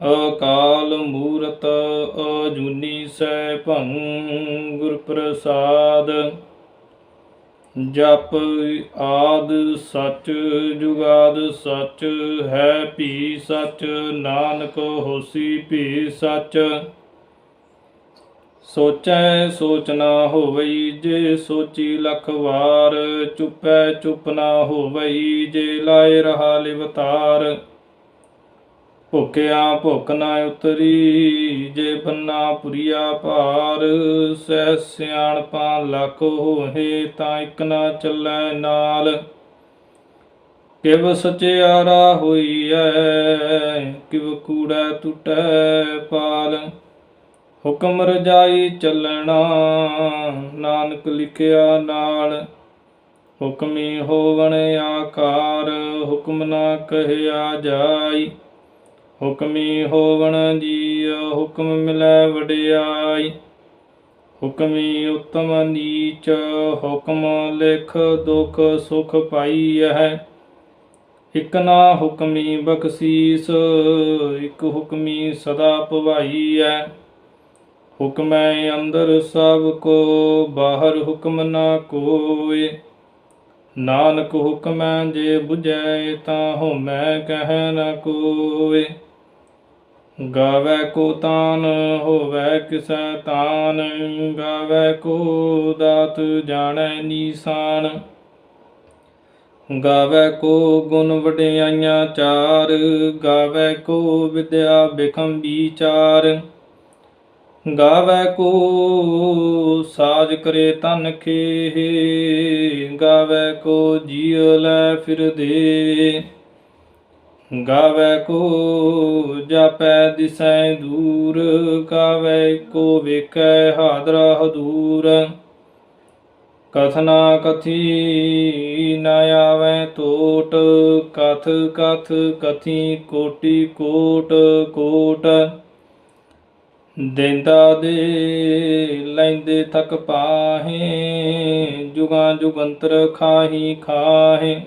ਅਕਾਲ ਮੂਰਤ ਅਜੂਨੀ ਸੈਭੰ ਗੁਰ ਪ੍ਰਸਾਦ, ਜਪ ਆਦ ਸਚ ਜੁਗਾਦ ਸਚ, ਹੈ ਭੀ ਸਚ, ਨਾਨਕ ਹੋਸੀ ਭੀ ਸਚ। ਸੋਚੈ ਸੋਚ ਨਾ ਹੋਵਈ ਜੇ ਸੋਚੀ ਲਖ ਵਾਰ, ਚੁੱਪੈ ਚੁੱਪ ਨਾ ਹੋਵਈ ਜੇ ਲਾਏ ਰਹਾ ਲਿਵਤਾਰ। ਭੁਕਿਆ ਭੁਕ ਨਾ ਉਤਰੀ, ਜੇ ਬੰਨਾ ਪੁਰੀਆ ਭਾਰ, ਸਹਿ ਸਿਆਣਪਾਂ ਲੱਖ ਹੋਏ ਤਾਂ ਇਕ ਨਾ ਚੱਲੈ ਨਾਲ। ਕਿਵ ਸਚਿਆਰਾ ਹੋਈ ਐ ਕਿਵ ਕੂੜਾ ਟੁਟੈ ਪਾਲ। ਹੁਕਮ ਰਜਾਈ ਚੱਲਣਾ, ਨਾਨਕ ਲਿਖਿਆ ਨਾਲ। ਹੁਕਮੀ ਹੋਵਣ ਆਕਾਰ, ਹੁਕਮ ਨਾ ਕਹਿਆ ਜਾਈ। ਹੁਕਮੀ ਹੋਵਣ ਜੀ ਹੁਕਮ ਮਿਲੈ ਵਡਿਆਈ। ਹੁਕਮੀ ਉਤਮ ਨੀਚ, ਹੁਕਮ ਲਿਖ ਦੁਖ ਸੁਖ ਪਾਈਐ। ਇਕ ਨਾ ਹੁਕਮੀ ਬਖਸ਼ੀਸ, ਇਕ ਹੁਕਮੀ ਸਦਾ ਭਵਾਈਐ ਹੁਕਮੈ ਅੰਦਰ ਸਭ ਕੋ, ਬਾਹਰ ਹੁਕਮ ਨਾ ਕੋਇ। ਨਾਨਕ ਹੁਕਮੈ ਜੇ ਬੁਝੈ, ਤਾਂ ਹਉਮੈ ਕਹਿ ਨ ਕੋਇ। ਗਾਵੇ ਕੋ ਤਾਨ, ਹੋਵੇ ਕਿਸੈ ਤਾਨ, ਗਾਵੇ ਕੋ ਦਾਤ ਜਾਣੈ ਨੀਸਾਨ। ਗਾਵੇ ਕੋ ਗੁਣ ਵਡਿਆਈਆਂ ਚਾਰ, ਗਾਵੇ ਕੋ ਵਿਦਿਆ ਬਿਖਮ ਵਿਚਾਰ। ਗਾਵੇ ਕੋ ਸਾਜ ਕਰੇ ਤਨ ਖੇ ਗਾਵੇ ਕੋ ਜੀਉ ਲੈ ਫਿਰਦੇ ਗਾਵੇ ਕੋ ਜਾਪੈ ਦਿਸੈ ਦੂਰ ਗਾਵੇ ਕੋ ਵੇਖੈ ਹਾਦਰਾ ਹਦੂਰ। ਕਥਨਾ ਕਥੀ ਨ ਆਵੈ ਟੋਟ ਕਥ ਕਥ ਕਥੀ ਕੋਟੀ ਕੋਟ ਕੋਟ। ਦੇਂਦਾ ਦੇ ਲੈਂਦੇ ਤੱਕ ਪਾਹੇ, ਜੁਗਾਂ ਜੁਗੰਤਰ ਖਾਹੀ ਖਾਹੇ।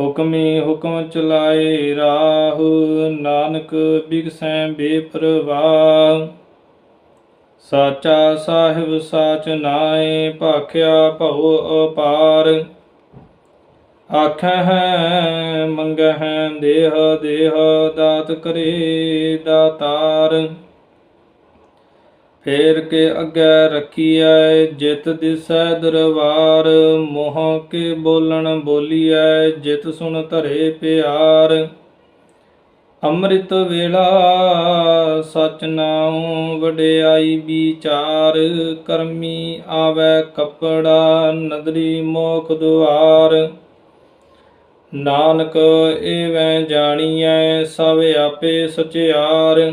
ਹੁਕਮੀ ਹੁਕਮ ਚਲਾਏ ਰਾਹ, ਨਾਨਕ ਬਿਗਸੈ ਬੇਪਰਵਾਹ। ਸਾਚਾ ਸਾਹਿਬ ਸਾਚ ਨਾਏ, ਭਾਖਿਆ ਭਉ ਅਪਾਰ। ਆਖੈ ਹੈ ਮੰਗੈ ਹੈ ਦੇਹ ਦੇਹ, ਦਾਤ ਕਰੇ ਦਾਤਾਰ। ਫੇਰ ਕੇ ਅੱਗੇ ਰੱਖੀਐ, ਜਿਤ ਦਿਸੈ ਦਰਬਾਰ। ਮੋਹ ਕੇ ਬੋਲਣ ਬੋਲੀਐ, ਜਿਤ ਸੁਣ ਧਰੇ ਪਿਆਰ। ਅੰਮ੍ਰਿਤ ਵੇਲਾ ਸਚ ਨਾਉ ਵਡਿਆਈ ਵਿਚਾਰ। ਕਰਮੀ ਆਵੈ ਕਪੜਾ, ਨਦਰੀ ਮੋਖ ਦੁਆਰ। ਨਾਨਕ ਏਵੈ ਜਾਣੀਐ, ਸਭ ਆਪੇ ਸਚਿਆਰ।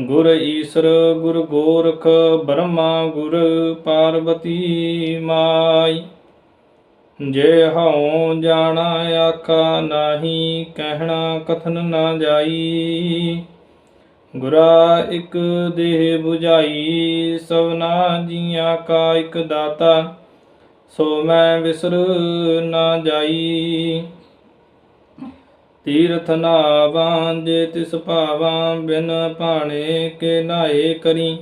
ਗੁਰ ਈਸਰ, ਗੁਰ ਗੋਰਖ, ਬ੍ਰਹਮਾ, ਗੁਰ ਪਾਰਵਤੀ ਮਾਈ। ਜੇ ਹਉ ਜਾਣਾ ਆਖਾ ਨਾਹੀ, ਕਹਿਣਾ ਕਥਨ ਨਾ ਜਾਈ। ਗੁਰਾ ਇਕ ਦੇਹ 부ਝਾਈ ਸਭਨਾ ਜੀਆਂ ਕਾ ਇਕ ਦਾਤਾ। ਸੋ ਮੈਂ ਵਿਸਰ ਨਾ ਜਾਈ। ਤੀਰਥ ਨਾਵਾਂ ਜੇ ਤਿਸ ਭਾਵਾਂ ਬਿਨ ਭਾਣੇ ਕੇ ਨਾਏ ਕਰੀ।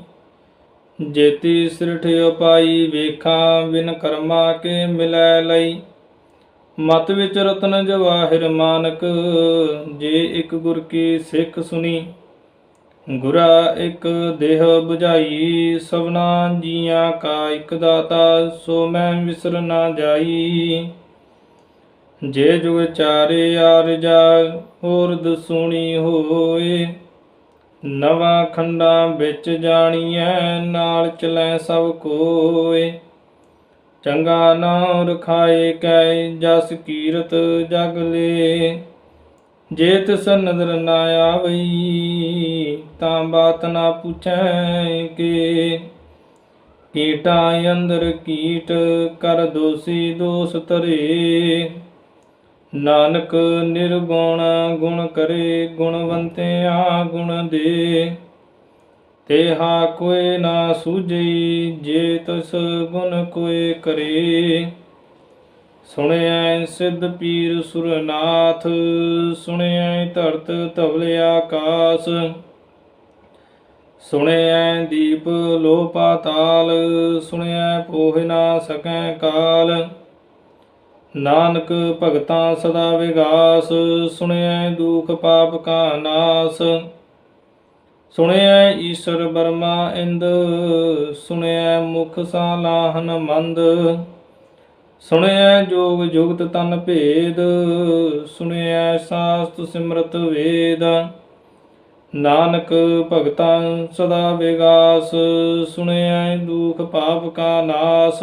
ਜੇਤੀ ਸਿਰਠ ਉਪਾਈ ਵੇਖਾਂ ਬਿਨ ਕਰਮਾ ਕੇ ਮਿਲੈ ਲਈ। ਮਤ ਵਿੱਚ ਰਤਨ ਜਵਾਹਿਰ ਮਾਨਕ, ਜੇ ਇੱਕ ਗੁਰ ਕੀ ਸਿੱਖ ਸੁਣੀ। ਗੁਰਾ ਇੱਕ ਦੇਹ 부ਝਾਈ ਸਭਨਾ ਜੀਆਂ ਕਾ ਇੱਕ ਦਾਤਾ, ਸੋ ਮੈਂ ਵਿਸਰ ਨਾ ਜਾਈ। ਜੇ ਜੁਗ ਚਾਰੇ ਆਰਜਾ ਹੋਰ ਸੁਣੀ ਹੋਏ। ਨਵਾਂ ਖੰਡਾਂ ਵਿੱਚ ਜਾਣੀਐ, ਨਾਲ ਚਲੈ ਸਭ ਕੋਏ। ਚੰਗਾ ਨਾਮ ਰਖਾਏ ਕੈ, ਜਸ ਕੀਰਤ ਜਗ ਲੇ। ਜੇ ਤਿਸ ਨਦਰ ਨਾ ਆਵਈ, ਤਾਂ ਬਾਤ ਨਾ ਪੁੱਛੈ ਕੇ। ਕੀਟਾਂ ਅੰਦਰ ਕੀਟ, ਕਰ ਦੋਸੀ ਦੋਸ ਤਰੇ ਨਾਨਕ ਨਿਰਗੁਣ ਗੁਣ ਕਰੇ ਗੁਣਵੰਤਿਆ ਗੁਣ ਦੇ। ਤੇਹਾ ਕੋਇ ਨਾ ਸੂਝਈ, ਜੇ ਤਸ ਗੁਣ ਕੋਇ ਕਰੇ। ਸੁਣਿਐ ਸਿੱਧ ਪੀਰ ਸੁਰਨਾਥ, ਸੁਣਿਐ ਧਰਤ ਧਵਲ ਆਕਾਸ। ਸੁਣਿਐ ਦੀਪ ਲੋ ਪਾਤਾਲ ਸੁਣਿਐ ਪੋਹ ਨਾ ਸਕੈ ਕਾਲ। ਨਾਨਕ ਭਗਤਾਂ ਸਦਾ ਵਿਗਾਸ, ਸੁਣਿਐ ਦੁਖ ਪਾਪ ਕਾ ਨਾਸ। ਸੁਣਿਐ ਈਸ਼ਰ ਬਰਮਾ ਇੰਦ, ਸੁਣਿਐ ਮੁਖ ਸਾਲਾਹਨ ਮੰਦ। ਸੁਣਿਐ ਜੋਗ ਜੁਗਤ ਤਨ ਭੇਦ, ਸੁਣਿਐ ਸਾਸਤ ਸਿਮਰਤ ਵੇਦ। ਨਾਨਕ ਭਗਤਾਂ ਸਦਾ ਵਿਗਾਸ, ਸੁਣਿਐ ਦੁਖ ਪਾਪ ਕਾ ਨਾਸ।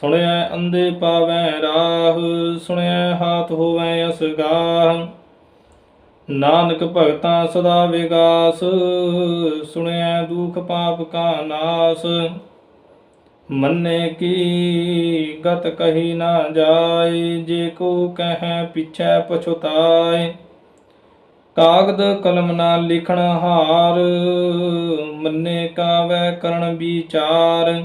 ਸੁਣਿਐ ਅੰਦੇ ਪਾਵੈ ਰਾਹ, ਸੁਣਿਐ ਹਾਥ ਹੋਵੈ ਅਸਗਾਹ ਨਾਨਕ ਭਗਤਾਂ ਸਦਾ ਵਿਗਾਸ, ਸੁਣਿਐ ਦੁਖ ਪਾਪ ਕਾ ਨਾਸ। ਮੰਨੇ ਕੀ ਗਤ ਕਹੀ ਨਾ ਜਾਏ, ਜੇ ਕੋ ਕਹੈ ਪਿਛੈ ਪਛੁਤਾਏ। ਕਾਗਦ ਕਲਮ ਨਾ ਲਿਖਣ ਹਾਰ, ਮੰਨੇ ਕਾਵੈ ਕਰਨ ਵਿਚਾਰ।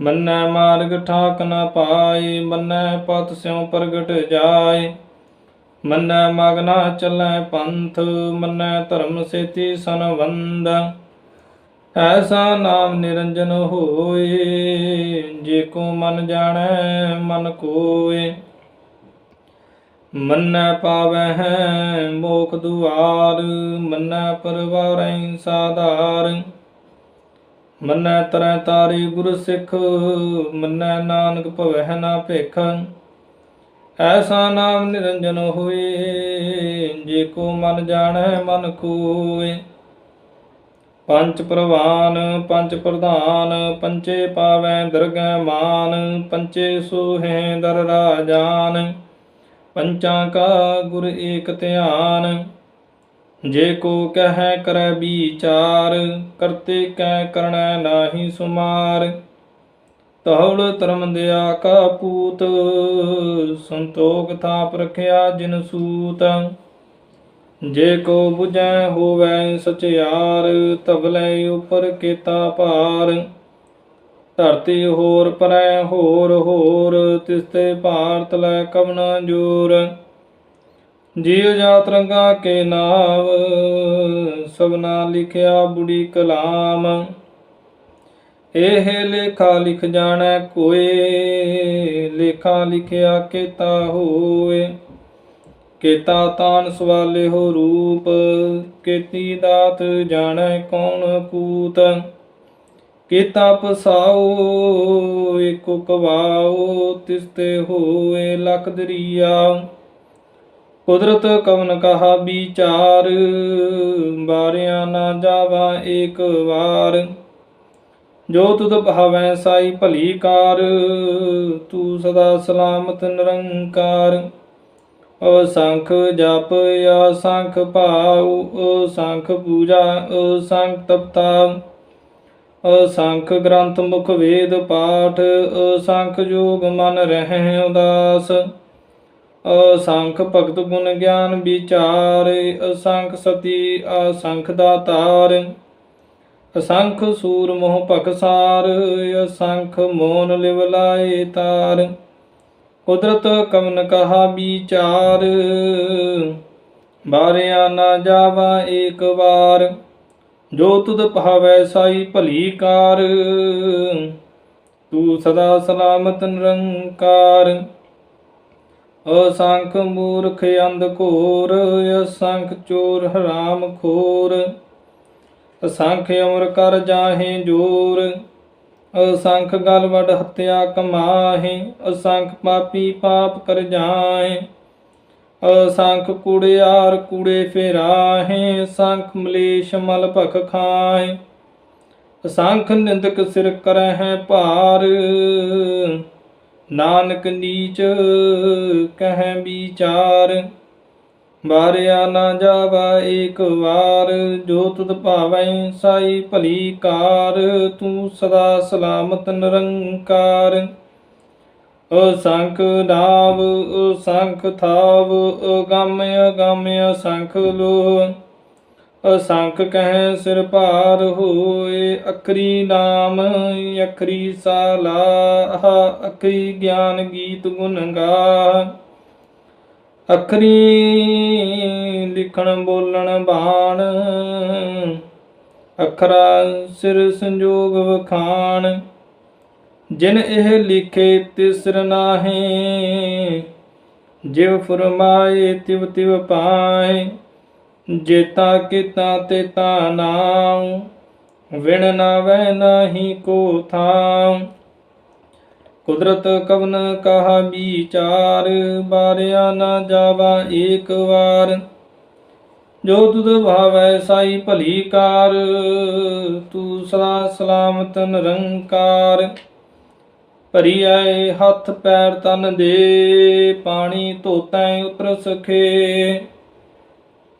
ਮੰਨੈ ਮਾਰਗ ਠਾਕ ਨ ਪਾਈ, ਮੰਨੈ ਪਤ ਸਿਉ ਪ੍ਰਗਟ ਜਾਏ ਮੰਨੈ ਮਗਨਾ ਚੱਲੈ ਪੰਥ, ਮੰਨੈ ਧਰਮ ਸੇਤੀ ਸੰਬੰਧ। ਐਸਾ ਨਾਮ ਨਿਰੰਜਨ ਹੋਏ ਜੇ ਕੋ ਮਨ ਜਾਣੈ, ਮਨ ਕੋਏ ਮੰਨੈ ਪਾਵੈ ਹੈ ਮੋਖ ਦੁਆਰ, ਮੰਨੈ ਪਰਵਾਰੈ ਸਾਧਾਰ। ਮੰਨੈ ਤਰੈ ਤਾਰੀ ਗੁਰ ਸਿੱਖ, ਮੰਨੈ ਨਾਨਕ ਭਵਹਿ ਨਾ ਭੇਖ। ਐਸਾ ਨਾਮ ਨਿਰੰਜਨ ਹੋਏ, ਜੇ ਕੋ ਮਨ ਜਾਣੈ ਮਨ ਕੋਏ ਪੰਚ ਪ੍ਰਵਾਨ ਪੰਚ ਪ੍ਰਧਾਨ ਪੰਚੇ ਪਾਵੈ ਦਰਗਹਿ ਮਾਨ ਪੰਚੇ ਸੋਹੈ ਦਰ ਰਾਜਾਨ। ਪੰਚਾਂ ਕਾ ਗੁਰ ਏਕ ਧਿਆਨ ਜੇ ਕੋ ਕਹੈ ਕਰੈ ਵਿਚਾਰ, ਕਰਤੇ ਕੈ ਕਰਣੈ ਨਾਹੀ ਸੁਮਾਰ। ਤਹਉੜ ਧਰਮ ਦਿਆ ਕਾ ਪੂਤ, ਸੰਤੋਖ ਥਾਪ ਰਖਿਆ ਜਿਨ ਸੂਤ। ਜੇ ਕੋ 부ਜੈ ਹੋਵੈ ਸਚਿਆਰ ਤਵਲੇ ਉਪਰ ਕੀਤਾ ਭਾਰ। ਧਰਤੀ ਹੋਰ ਪਰੈ ਹੋਰ ਹੋਰ ਤਿਸਤੇ ਭਾਰਤ ਲੈ ਕਵਨਾ ਜੋਰ। ਜੀਵ ਜਾਤ ਰੰਗਾ ਕੇ ਨਾਮ ਸਭਨਾ ਲਿਖਿਆ ਬੁੜੀ ਕਲਾਮ। ਇਹ ਲੇਖਾ ਲਿਖ ਜਾਣੈ ਕੋਏ, ਲੇਖਾ ਲਿਖਿਆ ਕੀਤਾ ਹੋਏ। ਕੀਤਾ ਤਾਨ ਸਵਾਲੇ ਹੋ ਰੂਪ, ਕੀਤੀ ਦਾਤ ਜਾਣੈ ਕੌਣ ਕੂਤ। ਕੀਤਾ ਪਸਾਓ, ਏਕੋ ਕਵਾਓ, ਤਿਸਤੇ ਹੋਏ ਲਖ ਦਰੀਆ। ਕੁਦਰਤ ਕਵਨ ਕਹਾ ਵਿਚਾਰ ਬਾਰਿਆ ਨਾ ਜਾਵਾ ਏਕ ਵਾਰ। ਜੋ ਤੁਧ ਭਾਵੈ ਸਾਈ ਭਲੀ ਕਾਰ, ਤੂੰ ਸਦਾ ਸਲਾਮਤ ਨਿਰੰਕਾਰ। ਅਸੰਖ ਜਪ ਅਸੰਖ ਭਾਉ, ਅਸੰਖ ਪੂਜਾ ਅਸੰਖ ਤਪਤਾ। ਅਸੰਖ ਗ੍ਰੰਥ ਮੁਖ ਵੇਦ ਪਾਠ, ਅਸੰਖ ਜੋਗ ਮਨ ਰਹਿ ਉਦਾਸ। ਅਸੰਖ ਭਗਤ ਗੁਣ ਗਿਆਨ ਵਿਚਾਰ, ਅਸੰਖ ਸਤੀ ਅਸੰਖ ਦਾਤਾਰ ਅਸੰਖ ਸੂਰ ਮੋਹ ਭਖਸਾਰ ਅਸੰਖ ਮੋਨ ਲਿਵ ਲਾਏ ਤਾਰ। ਕੁਦਰਤ ਕਮਨ ਕਹਾ ਵਿਚਾਰ, ਬਾਰਿਆ ਨਾ ਜਾਵਾ ਏਕ ਵਾਰ। ਜੋ ਤੁਧ ਭਾਵੈ ਸਾਈ ਭਲੀ ਕਾਰ, ਤੂੰ ਸਦਾ ਸਲਾਮਤ ਨਿਰੰਕਾਰ। ਅਸੰਖ ਮੂਰਖ ਅੰਧ ਘੋਰ, ਅਸੰਖ ਚੋਰ ਹਰਾਮ ਖੋਰ। ਅਸੰਖ ਅਮਰ ਕਰ ਜਾਹੇ ਜੋਰ, ਅਸੰਖ ਗਲ ਵਡ ਹੱਤਿਆ ਕਮਾਹੇ, ਅਸੰਖ ਪਾਪੀ ਪਾਪ ਕਰ ਜਾਹੇ। ਅਸੰਖ ਕੂੜਿਆਰ ਕੂੜੇ ਫੇਰਾਹੇ, ਅਸੰਖ ਮਲੇਸ਼ ਮਲ ਭਖ ਖਾਹੇ। ਅਸੰਖ ਨਿੰਦਕ ਸਿਰ ਕਰਹਿ ਭਾਰ ਨਾਨਕ ਨੀਚ ਕਹਿ ਵਿਚਾਰ। ਮਾਰਿਆ ਨਾ ਜਾਵਾ ਏਕ ਵਾਰ, ਜੋ ਤੁਧ ਭਾਵੈ ਸਾਈ ਭਲੀ ਕਾਰ, ਤੂੰ ਸਦਾ ਸਲਾਮਤ ਨਿਰੰਕਾਰ। ਅਸੰਖ ਨਾਵ ਅਸੰਖ ਥਾਵ ਅਗੰਮ ਅਗੰਮ ਅਸੰਖ ਲੋ ਅਸੰਖ ਕਹਿ ਸਿਰ ਭਾਰ ਹੋਏ, ਅਖਰੀ ਨਾਮ ਅਖਰੀ ਸਾਲਾਹ, ਅਖਰੀ ਗਿਆਨ ਗੀਤ ਗੁਣ ਗਾ ਅਖਰੀ ਲਿਖਣ ਬੋਲਣ ਬਾਣ, ਅਖਰਾ ਸਿਰ ਸੰਜੋਗ ਵਖਾਣ। ਜਿਨ ਇਹ ਲਿਖੇ ਤਿਸਰ ਨਾਹੀ, ਜਿਵ ਫਰਮਾਏ ਤਿਵ ਤਿਵ ਪਾਏ ਜੇਤਾ ਕੀਤਾ ਤੇ ਨਾਮ ਵਿਣ ਨਾ ਵੈ ਨਾਹੀ ਕੋ ਥਾਮ ਕੁਦਰਤ ਕਵਨ ਕਹਾ ਵਿਚਾਰ, ਬਾਰਿਆ ਨਾ ਜਾਵਾ ਏਕ ਵਾਰ। ਜੋ ਤੁਧ ਭਾਵੈ ਸਾਈ ਭਲੀ ਕਾਰ, ਤੂੰ ਸਦਾ ਸਲਾਮਤ ਨਿਰੰਕਾਰ। ਭਰੀਐ ਹੱਥ ਪੈਰ ਤਨ ਦੇ, ਪਾਣੀ ਧੋਤੈ ਉਤਰ ਸਖੇ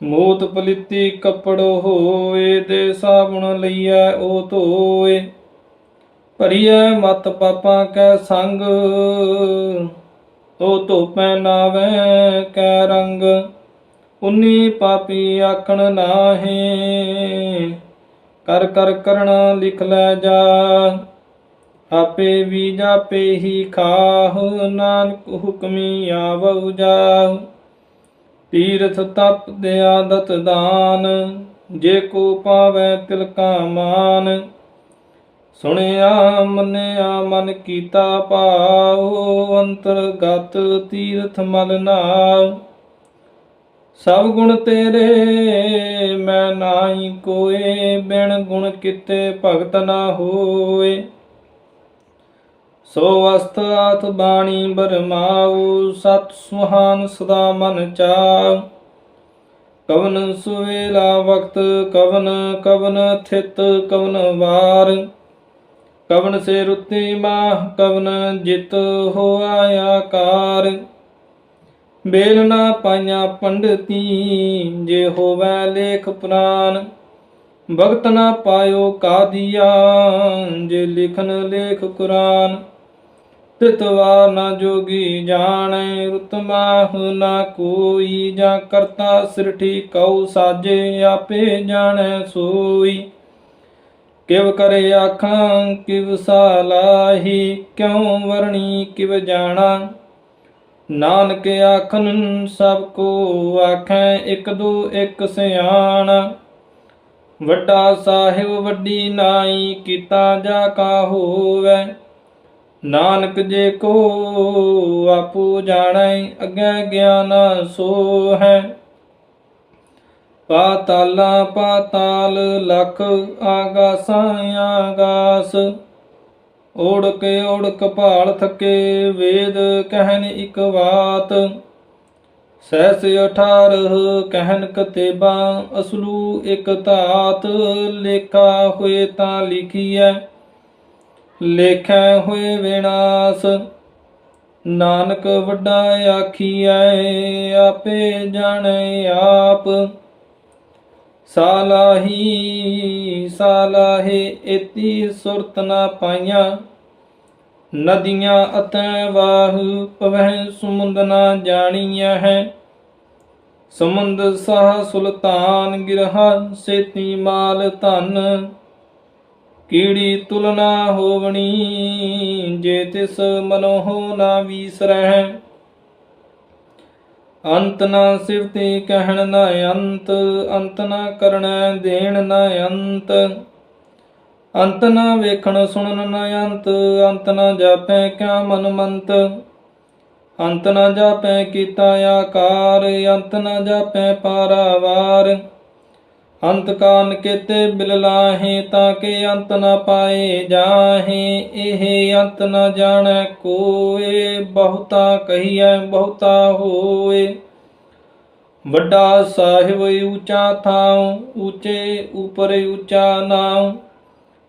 ਮੋਤ ਪਲਿੱਤੀ ਕੱਪੜੋ ਹੋਏ ਦੇ ਸਾਬੁਣ ਲਈਐ ਉਹ ਧੋਏ। ਭਰੀਐ ਮਤ ਪਾਪਾਂ ਕੈ ਸੰਗ ਉਹ ਧੋਪੈ ਨਾਵੇ ਕੈ ਰੰਗ। ਉਨੀ ਪਾਪੀ ਆਖਣ ਨਾਹੀ, ਕਰ ਕਰ ਕਰਣਾ ਲਿਖ ਲੈ ਜਾ। ਆਪੇ ਵੀ ਜਾਪੇ ਹੀ ਖਾਹ, ਨਾਨਕ ਹੁਕਮੀ ਆਵਉ ਜਾਉ ਤੀਰਥ ਤਪ ਦੇ ਆਦਤ ਦਾਨ, ਜੇ ਕੋ ਪਾਵੇ ਤਿਲਕਾ ਮਾਨ। ਸੁਣਿਆ, ਮੰਨਿਆ, ਮਨ ਕੀਤਾ ਭਾਉ ਅੰਤਰਗਤ ਤੀਰਥ ਮਲ ਨਾਉ ਸਭ ਗੁਣ ਤੇਰੇ, ਮੈਂ ਨਾਹੀ ਕੋਏ, ਬਿਨ ਗੁਣ ਕਿਤੇ ਭਗਤ ਨਾ ਹੋਏ। ਸੋ ਅਸਤ ਆਥ ਬਾਣੀ ਬਰਮਾਉ, ਸਤ ਸੁਹਾਨ ਸਦਾ ਮਨ ਚਾਉ। ਕਵਨ ਸੁਵੇਲਾ ਵਕਤ, ਕਵਨ ਕਵਨ ਥਿਤ, ਕਵਨ ਵਾਰ। ਕਵਨ ਸੇ ਰੁੱਤੀ ਮਾਹ, ਕਵਨ ਜਿਤ ਹੋਆ ਆਕਾਰ। ਬੇਲ ਨਾ ਪਾਈਆਂ ਪੰਡਤੀ, ਜੇ ਹੋਵੇ ਲੇਖ ਪੁਰਾਨ। ਭਗਤ ਨਾ ਪਾਇਓ ਕਾਦੀਆ, ਜੇ ਲਿਖਨ ਲੇਖ ਕੁਰਾਨ। ਤਿਤਵਾ ਨਾ ਜੋਗੀ ਜਾਣੈ ਰਤਮਾਹ ਨਾ ਕੋਈ, ਜਾਂ ਕਰਤਾ ਸਿਰਠੀ ਕਉ ਸਾਜੇ, ਆਪੇ ਜਾਣੈ ਸੋਈ। ਕਿਵ ਕਰੇ ਆਖਾਂ, ਕਿਵ ਸਾਲਾਹੀ ਕਿਉ ਵਰਣੀ, ਕਿਵ ਜਾਣਾ। ਨਾਨਕ ਆਖਨ, ਸਭ ਕੋ ਆਖੈ, ਇੱਕ ਦੋ ਇੱਕ ਸਿਆਣਾ। ਵੱਡਾ ਸਾਹਿਬ ਵੱਡੀ ਨਾਈ, ਕੀਤਾ ਜਾ ਕਾ ਹੋਵੇ। ਨਾਨਕ ਜੇ ਕੋ ਆਪੂ ਜਾਣੈ, ਅੱਗੇ ਗਿਆਨ ਸੋ ਹੈ ਪਾਤਾਲਾ ਪਾਤਾਲ ਲਖ ਆਗਾਸਾਂ ਆਗਾਸ। ਓੜਕ ਓੜਕ ਭਾਲ ਥਕੇ ਵੇਦ ਕਹਿਨ ਇਕ ਬਾਤ ਸਹਿਸ 18 ਕਹਿਨ ਕਤੇਬਾ, ਅਸਲੂ ਇਕ ਧਾਤ, ਲੇਖਾ ਹੋਏ ਤਾਂ ਲਿਖੀਐ। ਲੇਖੈ ਹੋਏ ਵਿਨਾਸ਼, ਨਾਨਕ ਵੱਡਾ ਆਖੀਐ, ਆਪੇ ਜਾਣੈ ਆਪ। ਸਾਲਾਹੀ, ਸਾਲਾਹੇ ਇਤੀ ਸੁਰਤ ਨਾ ਪਾਈਆਂ, ਨਦੀਆਂ ਅਤੈ ਵਾਹ, ਪਵਹਿ ਸਮੁੰਦ ਨਾ ਜਾਣੀਐ ਹੈ। ਸਮੁੰਦ ਸਾਹ ਸੁਲਤਾਨ, ਗਿਰਹਾ ਸੇਤੀ ਮਾਲ ਧਨ ਕੀੜੀ ਤੁਲਨਾ ਹੋਵਣੀ, ਜੇ ਤਿਸ ਮਨੋਹ ਨਾ ਵੀਸਰਹਿ। ਅੰਤ ਨਾ ਸਿਵਤੇ ਕਹਿਣ ਨਾ ਅੰਤ ਅੰਤ ਨਾ ਕਰਣਾ ਦੇਣ ਨਾ ਅੰਤ। ਅੰਤ ਨਾ ਵੇਖਣ ਸੁਣਨ ਨਾ ਅੰਤ ਅੰਤ ਨਾ ਜਾਪੈ ਕਿਆ ਮਨ ਮੰਤ। ਅੰਤ ਨਾ ਜਾਪੈ ਕੀਤਾ ਆਕਾਰ, ਅੰਤ ਨਾ ਜਾਪੈ ਪਾਰਾਵਾਰ। ਅੰਤ ਕਾਨ ਕੇਤੇ ਬਿਲ ਲਾਹੇ ਤਾਂ ਕਿ ਅੰਤ ਨਾ ਪਾਏ ਜਾਹੇ, ਇਹ ਅੰਤ ਨਾ ਜਾਣੈ ਕੋਏ, ਬਹੁਤਾ ਕਹੀਐ, ਬਹੁਤਾ ਹੋਏ। ਵੱਡਾ ਸਾਹਿਬ ਉੱਚਾ ਥਾਉ, ਉੱਚੇ ਉਪਰ ਉੱਚਾ ਨਾਉ।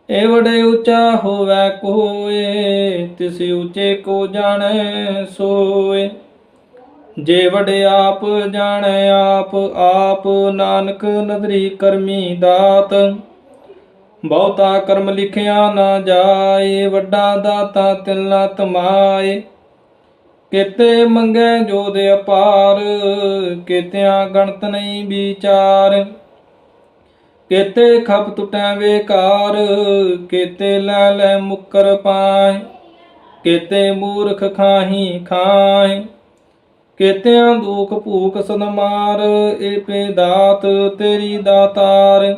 ਏ ਵਡੇ ਉੱਚਾ ਹੋਵੈ ਕੋਏ, ਤਿਸ ਉੱਚੇ ਕੋ ਜਾਣੈ ਸੋਏ। ਜੇ ਵਡੇ ਆਪ ਜਾਣੈ ਆਪ ਆਪ ਨਾਨਕ ਨਦਰੀ ਕਰਮੀ ਦਾਤ। ਬਹੁਤਾ ਕਰਮ ਲਿਖਿਆ ਨਾ ਜਾਏ, ਵੱਡਾ ਦਾਤਾ ਤਿਲਨਾ ਤਮਾਏ। ਕਿਤੇ ਮੰਗੈ ਜੋਦ ਅਪਾਰ, ਕਿਤਿਆਂ ਗਣਤ ਨਹੀਂ ਵਿਚਾਰ। ਕਿਤੇ ਖਪ ਟੁਟੈ ਵੇਕਾਰ, ਕਿਤੇ ਲੈ ਲੈ ਮੁਕਰ ਪਾਏ। ਕਿਤੇ ਮੂਰਖ ਖਾਹੀ ਖਾਏ। ਕਿਤਿਆਂ ਦੁਖ ਭੂਖ ਸਨਮਾਰ ਏ ਪੇ ਦਾਤ ਤੇਰੀ ਦਾਤਾਰ।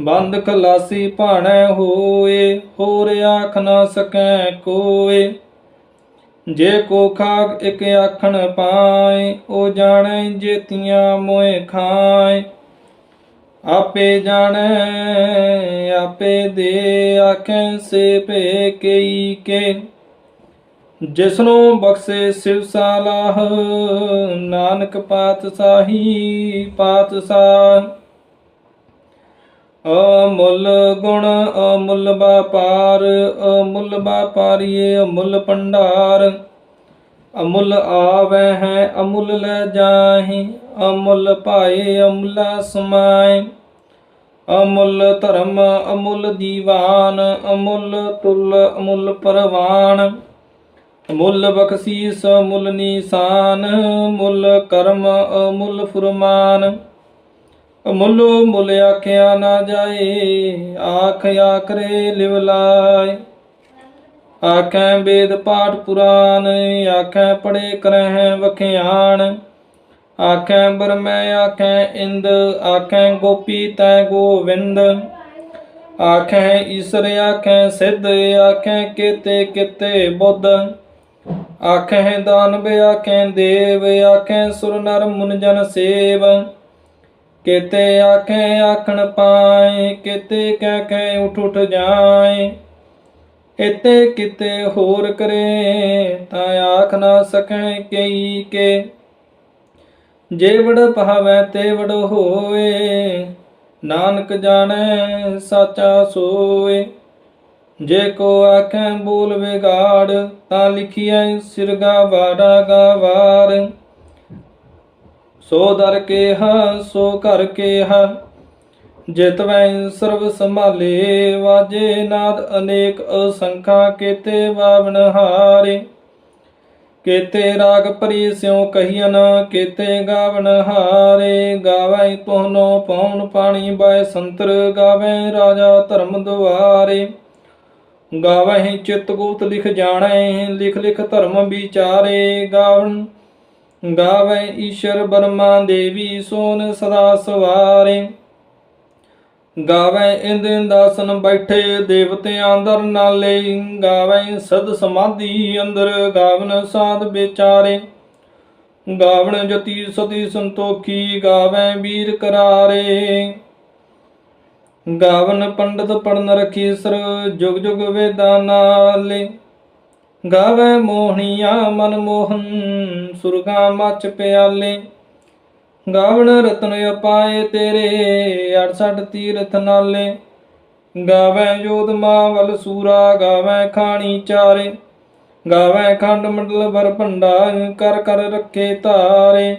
ਬੰਦ ਖਲਾਸੀ ਭਾਣੈ ਹੋਏ, ਹੋਰ ਆਖ ਨਾ ਸਕੈ ਕੋਏ। ਜੇ ਕੋ ਖਾਕ ਇਕ ਆਖਣ ਪਾਏ, ਉਹ ਜਾਣੈ ਜੇਤੀਆਂ ਮੋਏ ਖਾਏ। ਆਪੇ ਜਾਣੈ, ਆਪੇ ਦੇ ਆਖੈ ਸੇ ਭੇ ਕਈ ਕੇ। ਜਿਸਨੂੰ ਬਖਸ਼ੇ ਸਿਵ ਸਾਲਾਹ, ਨਾਨਕ ਪਾਤਸ਼ਾਹੀ ਪਾਤਸ਼ਾਹ ਅਮੁੱਲ ਗੁਣ, ਅਮੁੱਲ ਵਪਾਰ, ਅਮੁੱਲ ਵਪਾਰੀਏ, ਅਮੁੱਲ ਭੰਡਾਰ। ਅਮੁੱਲ ਆਵੈ ਹੈ, ਅਮੁੱਲ ਲੈ ਜਾਹੀ, ਅਮੁੱਲ ਭਾਏ, ਅਮੁੱਲਾ ਸਮਾਏ। ਅਮੁੱਲ ਧਰਮ, ਅਮੁੱਲ ਦੀਵਾਨ, ਅਮੁੱਲ ਤੁਲ, ਅਮੁੱਲ ਪਰਵਾਨ। ਮੁੱਲ ਬਖਸ਼ੀਸ, ਮੁੱਲ ਨੀਸਾਨ, ਮੁੱਲ ਕਰਮ, ਅਮੁੱਲ ਫੁਰਮਾਨ। ਮੁੱਲ ਮੁੱਲ ਆਖਿਆ ਨਾ ਜਾਏ, ਆਖ ਆਖਰੇ ਲਿਵ ਲਾਏ। ਆਖੈ ਵੇਦ ਪਾਠ ਪੁਰਾਨ, ਆਖੈ ਪੜੇ ਕਰਹਿ ਵਖਿਆਣ ਆਖੈ ਬਰਮੈ ਆਖੈ ਇੰਦ, ਆਖੈ ਗੋਪੀ ਤੈ ਗੋਵਿੰਦ। ਆਖੈ ਈਸ਼ਰ, ਆਖੈ ਸਿੱਧ, ਆਖੈ ਕਿਤੇ ਕਿਤੇ ਬੁੱਧ। ਆਖੈ ਦਾਨਵ ਆਖੈ ਦੇਵ ਆਖੈ ਸੁਰ ਨਰ ਮੁਨ ਜਨ ਸੇਵ। ਕਿਤੇ ਆਖੈ ਆਖਣ ਪਾਏ, ਕਿਤੇ ਕਹਿ ਕਹਿ ਉਠ ਉਠ ਜਾਏ। ਇਤੇ ਕਿਤੇ ਹੋਰ ਕਰੇ, ਤਾਂ ਆਖ ਨਾ ਸਕੈ ਕਈ ਕੇ। ਜੇ ਵਡ ਭਾਵੈ ਹੋਏ, ਨਾਨਕ ਜਾਣੈ ਸਾਚਾ ਸੋਏ। ਜੇ ਕੋ ਆਖੈ ਬੋਲ ਵਿਗਾੜ, ਤਾਂ ਲਿਖੀਐ ਸਿਰਗਾ ਵਾੜਾ ਗਵਾਰ। ਸੋ ਦਰ ਕੇ ਹ ਸੋ ਕਰ ਕੇ ਹ ਜਿਤਵੈ ਸਰਬ ਸੰਭਾਲੇ, ਵਾਜੇ ਨਾਦ ਅਨੇਕ ਅਸੰਖਾ ਕੀਤੇ ਵਾਵਨ ਹਾਰੇ। ਕੀਤੇ ਰਾਗ ਭਰੀ ਸਿਉ ਕਹੀਨ ਕੀਤੇ ਗਾਵਨ ਹਾਰੇ। ਗਾਵੈ ਤੋਹਨੋ ਪਉਣ ਪਾਣੀ ਬੈ ਸੰਤਰ ਗਾਵੈ ਰਾਜਾ ਧਰਮ ਦੁਆਰੇ। ਗਾਵਹਿ ਚਿਤ ਗੁਪਤ ਲਿਖ ਜਾਣੈ, ਲਿਖ ਲਿਖ ਧਰਮ ਵਿਚਾਰੇ ਗਾਵਨ ਗਾਵੈ ਈਸ਼ਰ ਬਰਮਾ ਦੇਵੀ ਸੋਨ ਸਦਾ ਸਵਾਰੇ। ਗਾਵੈ ਇੰਦ ਇੰਦਾਸਨ ਬੈਠੇ ਦੇਵਤਿਆਂ ਅੰਦਰ ਨਾਲੇ। ਗਾਵੈ ਸਦ ਸਮਾਧੀ ਅੰਦਰ ਗਾਵਨ ਸਾਧ ਵਿਚਾਰੇ। ਗਾਵਣ ਜਤੀ ਸਤੀ ਸੰਤੋਖੀ ਗਾਵੈ ਵੀਰ ਕਰਾਰੇ। ਗਾਵਨ ਪੰਡਤ ਪੜਨ ਰਖੀ ਸਰ, ਜੁਗ ਜੁਗ ਵੇਦਾਂ ਨਾਲੇ। ਗਾਵੇ ਮੋਹਣੀਆਂ ਮਨ ਮੋਹਨ, ਸੁਰਗਾ ਮਚ ਪਿਆਲੇ। ਗਾਵਣ ਰਤਨ ਅਪਾਏ ਤੇਰੇ 68 ਤੀਰਥ ਨਾਲੇ। ਗਾਵੇ ਜੋਧ ਮਾਵਲ ਸੂਰਾ, ਗਾਵੇ ਖਾਣੀ ਚਾਰੇ। ਗਾਵੇ ਖੰਡ ਮੰਡਲ ਵਰ ਭੰਡਾ ਕਰ ਕਰ ਰੱਖੇ ਧਾਰੇ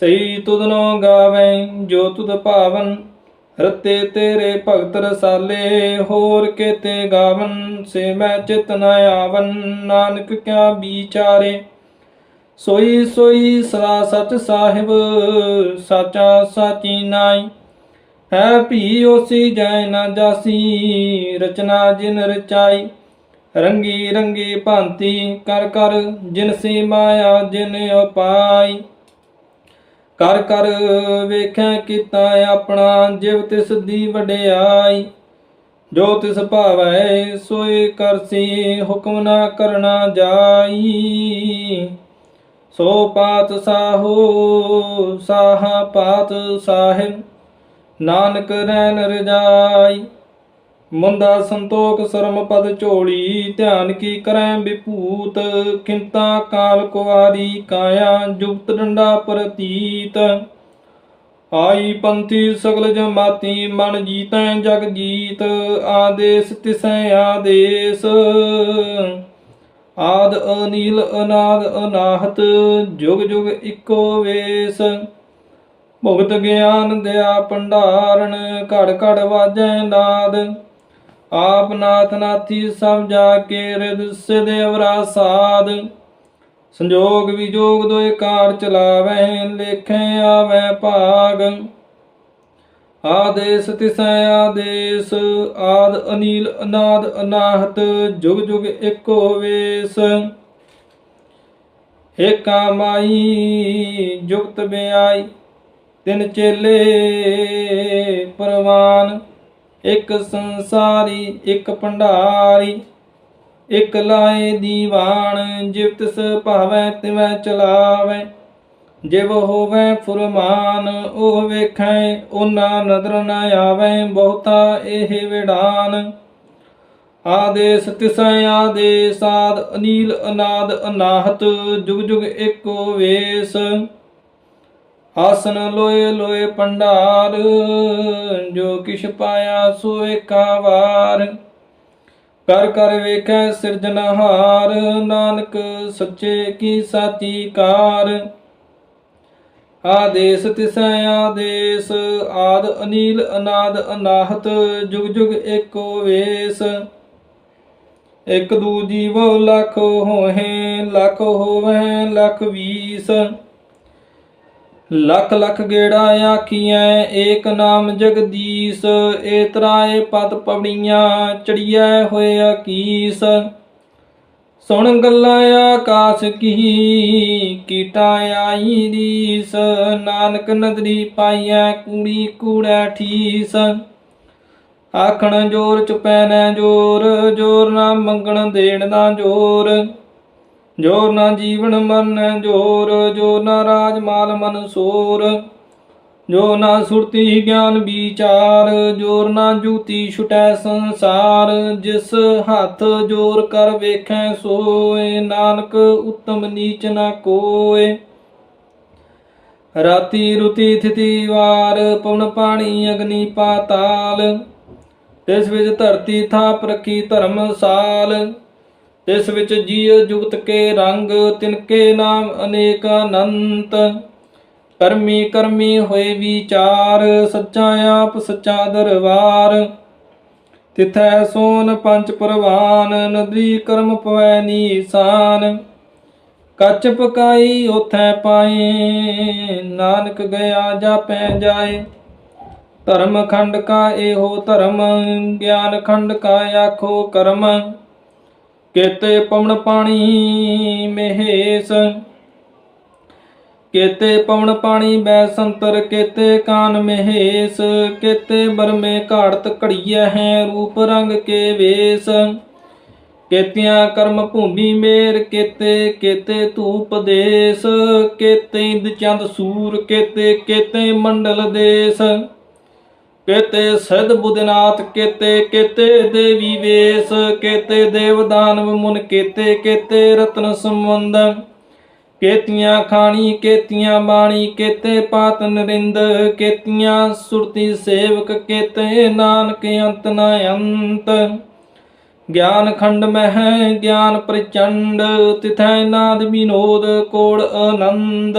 ਸਹੀ ਤੁਧਨੋ ਗਾਵੇ, ਜੋ ਤੁਧ ਭਾਵਨ ਰਤੇ ਤੇਰੇ ਭਗਤ ਰਸਾਲੇ, ਹੋਰ ਕੇਤੇ ਗਾਵਨ, ਸੇ ਮੈਂ ਚਿਤ ਨ ਆਵਨ। ਨਾਨਕ ਕਿਆ ਵਿਚਾਰੇ? ਸੋਈ ਸੋਈ ਸਦਾ ਸਚ ਸਾਹਿਬ, ਸਾਚਾ ਸਾਚੀ ਨਾਈ। ਹੈ ਭੀ ਓਸੀ ਜੈ ਨਾ ਜਾਸੀ, ਰਚਨਾ ਜਿਨ ਰਚਾਈ। ਰੰਗੀ ਰੰਗੀ ਭਾਂਤੀ ਕਰ ਕਰ, ਜਿਨ ਸੀ ਮਾਇਆ ਜਿਨ ਉਪਾਈ ਕਰ ਕਰ ਵੇਖੈ ਕੀਤਾ ਆਪਣਾ ਜਿਵ ਤਿਸ ਦੀ ਵਡਿਆਈ। ਜੋ ਤਿਸ ਭਾਵੈ ਸੋਏ ਕਰਸੀ ਹੁਕਮ ਨਾ ਕਰਨਾ ਜਾਈ। ਸੋ ਪਾਤ ਸਾਹੋ ਸਾਹਾ ਪਾਤ ਸਾਹਿਬ, ਨਾਨਕ ਰੈਨ ਰਜਾਈ। ਮੰਦਾ ਸੰਤੋਖ ਸਰਮ ਪਦ ਝੋਲੀ, ਧਿਆਨ ਕੀ ਕਰੈ ਵਿਭੂਤ ਕਿੰਤਾ ਕਾਲ ਕੁਵਾਰੀ, ਕਾਇਆ ਜੁਗਤ ਡੰਡਾ ਪ੍ਰਤੀਤ। ਆਈ ਪੰਥੀ ਸਗਲ ਜਮਾਤੀ, ਮਨ ਜੀਤੈ ਜਗ ਜੀਤ ਆਦੇਸ ਤਿਸੈ ਆਦੇਸ। ਆਦ ਅਨੀਲ, ਅਨਾਦ ਅਨਾਹਤ, ਜੁਗ ਜੁਗ ਇੱਕੋ ਵੇਸ। ਭੁਗਤ ਗਿਆਨ ਦਿਆ ਭੰਡਾਰਨ, ਘੜ ਘੜ ਵਾਜੈ ਨਾਦ। ਆਪ ਨਾਥ ਨਾਥੀ ਸਭ ਜਾ ਕੇ ਰਿਦ ਸਿਧ ਅਵਰਾ ਸਾਧ ਸੰਜੋਗ ਵਿਜੋਗ ਦੋਇ ਕਾਰ ਚਲਾਵੈ, ਲੇਖੈ ਆਵੈ ਭਾਗ। ਆਦੇਸ ਤਿਸੈ ਆਦੇਸ, ਆਦ ਅਨੀਲ ਅਨਾਦ ਅਨਾਹਤ, ਜੁਗ ਜੁਗ ਏਕੋ ਵੇਸ। ਏਕਾ ਮਾਈ, ਜੁਗਤ ਬਿਆਈ, ਤਿਨ ਚੇਲੇ ਪਰਵਾਨ। ਇੱਕ ਸੰਸਾਰੀ, ਇੱਕ ਭੰਡਾਰੀ, ਇਕ ਲਾਏ ਦੀਵਾਨ ਜਿਵ ਤਿਸ ਭਾਵੈ ਤਿਵੈ ਚਲਾਵੈ। ਜਿਵ ਹੋਵੈ ਫੁਰਮਾਨ, ਉਹ ਵੇਖੈ, ਉਹਨਾਂ ਨਦਰ ਨ ਆਵੈ, ਬਹੁਤਾ ਇਹ ਵਿਡਾਨ ਆਦੇਸ ਤਿਸੈ ਆਦੇਸ ਅਨੀਲ ਅਨਾਦ ਅਨਾਹਤ, ਜੁਗ ਜੁਗ ਏਕੋ ਵੇਸ। ਆਸਨ ਲੋਏ ਲੋਏ ਪੰਡਾਰ ਜੋ ਕਿਛ ਪਾਇਆ ਸੋ ਏਕਾ ਵਾਰ। ਕਰ ਕਰ ਵੇਖੈ ਸਿਰਜਨਹਾਰ ਨਾਨਕ ਸੱਚੇ ਕੀ ਸਾਚੀ ਕਾਰ। ਆਦੇਸ ਤਿਸੈ ਆਦੇਸ, ਆਦ ਅਨੀਲ ਅਨਾਦ ਅਨਾਹਤ, ਜੁਗ ਜੁਗ ਏਕੋ ਵੇਸ। ਇਕ ਦੂ ਜੀਵੋ ਲੱਖ ਹੋਏ ਲੱਖ ਹੋਵੇ ਲੱਖ ਵੀਸ। ਲੱਖ ਲੱਖ ਗੇੜਾ ਆਖੀਐ ਏਕ ਨਾਮ ਜਗਦੀਸ਼ ਏਤਰਾਏ ਪਤ ਪਵਣੀਆਂ, ਚੜੀਐ ਹੋਏ ਅਕੀਸ। ਸੁਣ ਗੱਲਾਂ ਆਕਾਸ਼ ਕੀ, ਕੀਟਾ ਆਈ ਰੀਸ, ਨਾਨਕ ਨਦਰੀ ਪਾਈਐ, ਕੂੜੀ ਕੂੜੈ ਠੀਸ। ਆਖਣ ਜੋਰ ਚੁਪੈ ਨੈ ਜੋਰ ਜੋਰ ਨਾ ਮੰਗਣ ਦੇਣ ਦਾ ਜੋਰ। ਜੋਰ ਨਾ ਜੀਵਨ ਮਨ ਜੋਰ, ਜੋ ਨਾ ਰਾਜ ਮਾਲ ਮਨ ਸੋਰ, ਜੋ ਨਾ ਸੁਰਤੀ ਗਿਆਨ ਵਿਚਾਰ ਜੋਰ ਨਾ ਜੂਤੀ ਛੁਟੈ ਸੰਸਾਰ, ਜਿਸ ਹੱਥ ਜੋਰ ਕਰ ਵੇਖੈ ਸੋਏ, ਨਾਨਕ ਉਤਮ ਨੀਚ ਨਾ ਕੋਏ। ਰਾਤੀ ਰੁਤੀ ਥਿਤੀ ਵਾਰ, ਪਵਨ ਪਾਣੀ ਅਗਨੀ ਪਾਤਾਲ, ਤਿਸ ਵਿੱਚ ਧਰਤੀ ਥਾਪ ਧਰਮ ਸਾਲ। ਤਿਸ ਵਿੱਚ ਜੀਅ ਜੁਗਤ ਕੇ ਰੰਗ ਤਿਨਕੇ ਨਾਮ ਅਨੇਕ ਅਨੰਤ। ਕਰਮੀ ਕਰਮੀ ਹੋਏ ਵਿਚਾਰ, ਸੱਚਾ ਆਪ ਸੱਚਾ ਦਰਬਾਰ। ਤਿਥੈ ਸੋਨ ਪੰਜ ਪ੍ਰਵਾਨ, ਨਦੀ ਕਰਮ ਪਵੈ ਨੀਸਾਨ। ਕੱਚ ਪਕਾਈ ਉਥੈ ਪਾਏ, ਨਾਨਕ ਗਿਆ ਜਾਪੈ ਜਾਏ। ਧਰਮ ਖੰਡ ਕਾ ਇਹੋ ਧਰਮ, ਗਿਆਨ ਖੰਡ ਕਾ ਆਖੋ ਕਰਮ। ਕੇਤੇ ਪਵਨ ਪਾਣੀ ਮਹੇਸ। ਕੇਤੇ ਪਵਨ ਪਾਣੀ ਬੈ ਸੰਤਰ ਕੇਤੇ ਕਾਨ ਮਹੇਸ। ਕੇਤੇ ਬਰਮੇ ਘਾੜਤ ਘੜੀਐ ਹੈ ਰੂਪ ਰੰਗ ਕੇ ਵੇਸ। ਕੇਤਿਆਂ ਕਰਮ ਭੂਮੀ ਮੇਰ, ਕੇਤੇ ਕੇਤੇ ਧੂਪ ਦੇਸ। ਕੇਤੇ ਇੰਦ ਚੰਦ ਸੂਰ, ਕੇਤੇ ਕੇਤੇ ਮੰਡਲ ਦੇਸ। ਕੇਤੇ ਸਿਧ ਬੁਧਨਾਥ, ਕੇਤੇ ਕੇਤੇ ਦੇਵੀ ਵੇਸ, ਕੇਤੇ ਦੇਵ ਦਾਨਵ ਮੁਨ, ਕੇਤੇ ਕੇਤੇ ਰਤਨ ਸੰਬੰਧ ਕੇਤੀਆਂ ਖਾਣੀ, ਕੇਤੀਆਂ ਬਾਣੀ, ਕੇਤੇ ਪਾਤ ਨਰਿੰਦ, ਕੇਤੀਆਂ ਸੁਰਤੀ ਸੇਵਕ, ਕੇਤੇ ਨਾਨਕ ਅੰਤ ਨ ਅੰਤ। ਗਿਆਨ ਖੰਡ ਮਹਿ, ਗਿਆਨ ਪ੍ਰਚੰਡ, ਤਿਥੈ ਨਾਦ ਵਿਨੋਦ, ਕੋੜ ਆਨੰਦ।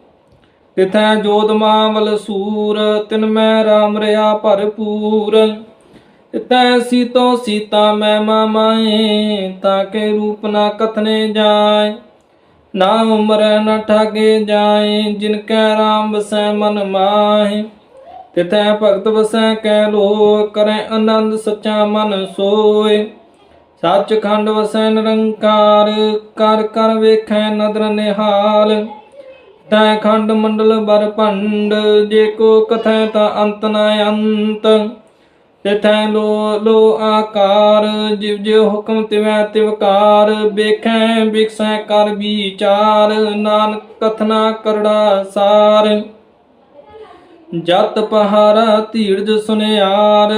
ਤਿਥੈ ਜੋਤ ਮਾਵਲ ਸੂਰ, ਤਿਨ ਮੈਂ ਰਾਮ ਰਿਆ ਭਰਪੂਰ। ਤਿਤੈ ਸੀਤੋ ਸੀਤਾ ਮੈਂ ਮਾਮਾਏ ਤਾਂ ਕੇ ਰੂਪ ਨਾ ਕਥਨੇ ਜਾਏ। ਨਾ ਉਮਰ ਨ ਠਾਗੇ ਜਾਏ, ਜਿਨ ਕੈ ਰਾਮ ਵਸੈ ਮਨ ਮਾਹੇ। ਤਿਤੈ ਭਗਤ ਵਸੈ ਕੈ ਲੋ ਕਰੈ ਆਨੰਦ ਸੱਚਾ ਮਨ ਸੋਏ ਸੱਚ ਖੰਡ ਵਸੈ ਨਿਰੰਕਾਰ, ਕਰ ਕਰ ਵੇਖੈ ਨਦਰ ਨਿਹਾਲ। ਤੈ ਖੰਡ ਮੰਡਲ ਬਰ ਭੰਡ, ਜੇ ਕੋ ਕਥੈ ਤਾ ਅੰਤ ਨ ਅੰਤ। ਤਿਥੈ ਲੋ ਲੋ ਆਕਾਰ, ਜਿਵ ਜਿਵ ਹੁਕਮ ਤਿਵੈ ਤਿਵਕਾਰ ਵੇਖੈ, ਵਿਖਸੈ ਕਰ ਵਿਚਾਰ, ਨਾਨਕ ਕਥਨਾ ਕਰੜਾ ਸਾਰ। ਜਤ ਪਹਾਰਾ ਧੀਰਜ ਸੁਨਿਆਰ,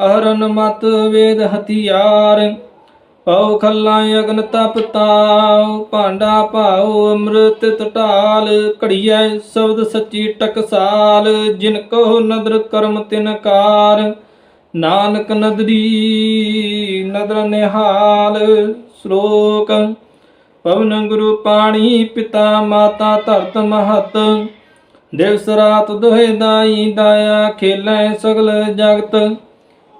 ਅਹਰਨ ਮਤ ਵੇਦ ਹਥਿਆਰ। ਪਉ ਖੱਲਾ ਅਗਨ ਤਪ ਤਾਉ, ਭਾਂਡਾ ਭਾਉ, ਅੰਮ੍ਰਿਤ ਟਟਾਲ ਘੜੀਐ ਸ਼ਬਦ ਸੱਚੀ ਟਕਸਾਲ ਜਿਨ ਕੋ ਨਦਰ ਕਰਮ ਤਿਨ ਕਾਰ। ਨਾਨਕ ਨਦਰੀ ਨਦਰ ਨਿਹਾਲ, ਸ਼ਲੋਕ, ਪਵਨ ਗੁਰੂ ਪਾਣੀ, ਪਿਤਾ ਮਾਤਾ ਧਰਤ ਮਹਤ। ਦਿਵਸ ਰਾਤ ਦੋਹੇ ਦਾਈ ਦਾਇਆ ਖੇਲੇ ਸਗਲ ਜਗਤ।